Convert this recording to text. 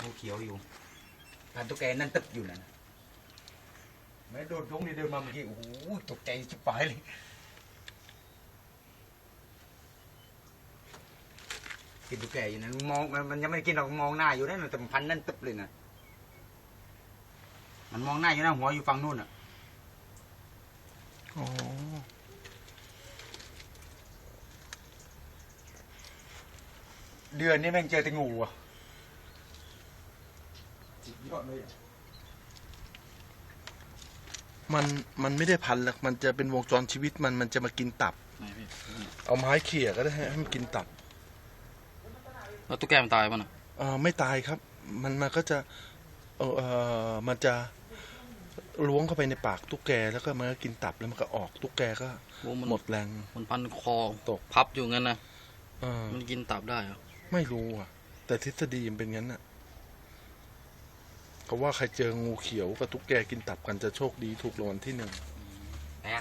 งูเขียวอยู่พันตุ๊กแกนั่นตึบอยู่นั่นน่ะแม่โดดลงนี่เดินมาเมื่อกี้โอ้โหตกใจชิบหายเลยกินตุ๊กแกอยู่นั่นมองมันมันยังไม่ได้กินหรอกมองหน้าอยู่นั่นน่ะแต่มันพันนั่นตึบเลยนะมันมองหน้าอยู่นะหัวอยู่ฝั่งนู้นอะอ๋อเดือนนี้แม่งเจอแต่งูอะสุดยอดเลยอะ มันมันไม่ได้พันหรอกมันจะเป็นวงจรชีวิตมันมันจะมากินตับ ไหนพี่เอาไม้เขี่ยก็ได้ให้ให้มันกินตับแล้วตุ๊กแกมันตายป่ะน่ะเออไม่ตายครับ มันมันก็จะเออเออมันจะล้วงเข้าไปในปากตุ๊กแกแล้วก็มันก็กินตับแล้วมันก็ออกตุ๊กแกก็โอ้มันหมดแรง มันพันคอตก พับอยู่งั้นนะเออมันกินตับได้เหรอ ไม่รู้อะ แต่ทฤษฎีมันเป็นงั้นน่ะ เขาว่าใครเจองูเขียวกับตุ๊กแกกินตับกันจะโชคดีถูกรางวัลที่หนึ่งนะ